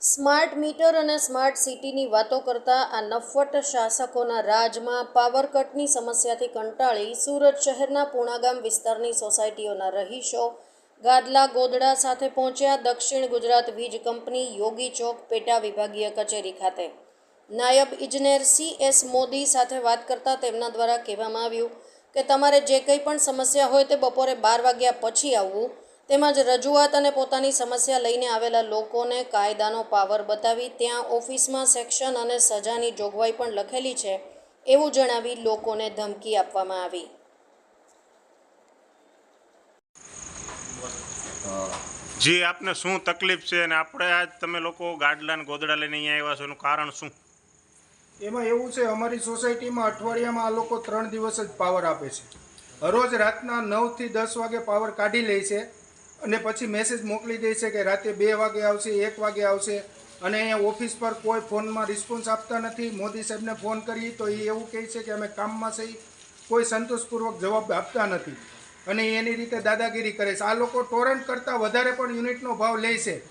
Smart meter અને smart સિટીની વાતો કરતા આ નફવટ શાસકોના રાજમાં પાવર કટની સમસ્યાથી કંટાળી સુરત શહેરના પૂણાગામ વિસ્તારની સોસાયટીઓના રહીશો ગાદલા ગોદડા સાથે પહોંચ્યા દક્ષિણ ગુજરાત વીજ કંપની યોગી ચોક પેટા વિભાગીય કચેરી ખાતે. નાયબ ઇજનેર સી એસ મોદી સાથે વાત કરતા તેમના દ્વારા કહેવામાં આવ્યું કે તમારે જે કંઈ પણ સમસ્યા હોય તે બપોરે બાર વાગ્યા પછી આવવું. તેમજ રજૂઆત અને પોતાની સમસ્યા લઈને આવેલા લોકોને કાયદાનો પાવર બતાવી ત્યાં ઓફિસમાં સેક્શન અને સજાની જોગવાઈ પણ લખેલી છે એવું જણાવી લોકોને ધમકી આપવામાં આવી. જી આપને શું તકલીફ છે અને આપણે આજ તમે લોકો ગાડલા ને ગોદડા લઈને અહીંયા આવ્યા છો એનું કારણ શું? એમાં એવું છે અમારી સોસાયટીમાં અઠવાડિયામાં આ લોકો ત્રણ દિવસ જ પાવર આપે છે. રોજ રાતના નવથી દસ વાગે પાવર કાઢી લે છે. અને પછી મેસેજ મોકલી દે છે કે રાતે બે વાગે આવશે, એક વાગે આવશે. અને અહીંયા ઓફિસ પર કોઈ ફોનમાં રિસ્પોન્સ આપતા નથી. મોદી સાહેબને ફોન કરીએ તો એ એવું કહે છે કે અમે કામમાં છે કોઈ સંતોષપૂર્વક જવાબ આપતા નથી. અને એની રીતે દાદાગીરી કરે છે. આ લોકો ટોરન્ટ કરતાં વધારે પણ યુનિટનો ભાવ લે છે.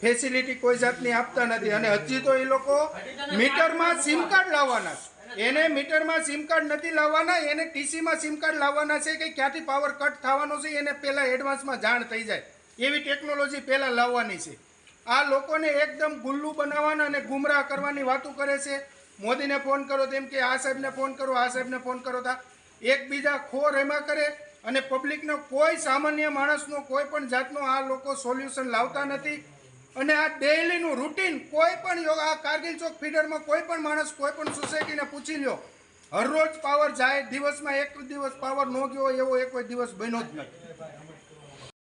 ફેસિલિટી કોઈ જાતની આપતા નથી. અને હજી તો એ લોકો મીટરમાં સિમ કાર્ડ લાવવાના છે. એને મીટરમાં સિમ કાર્ડ નથી લાવવાના, એને ટીસીમાં સિમ કાર્ડ લાવવાના છે કે ક્યાંથી પાવર કટ થવાનો છે, એને પહેલાં એડવાન્સમાં જાણ થઈ જાય. એવી ટેકનોલોજી પહેલાં લાવવાની છે. આ લોકોને એકદમ ગુલ્લુ બનાવવાના અને ગુમરાહ કરવાની વાતો કરે છે. મોદીને ફોન કરો તેમ કે આ સાહેબને ફોન કરો, આ સાહેબને ફોન કરો તા. એકબીજા ખોર એમાં કરે અને પબ્લિકનો કોઈ સામાન્ય માણસનો કોઈ પણ જાતનો આ લોકો સોલ્યુશન લાવતા નથી. અને આ ડેઇલીનું રૂટીન કોઈ પણ યોગા આ કારગિલ ચોક ફીડરમાં કોઈ પણ માણસ કોઈ પણ સોસાયટીને પૂછી લ્યો હરરોજ પાવર જાય, દિવસમાં એક દિવસ પાવર ન ગયો એવો એક દિવસ બન્યો જ નથી.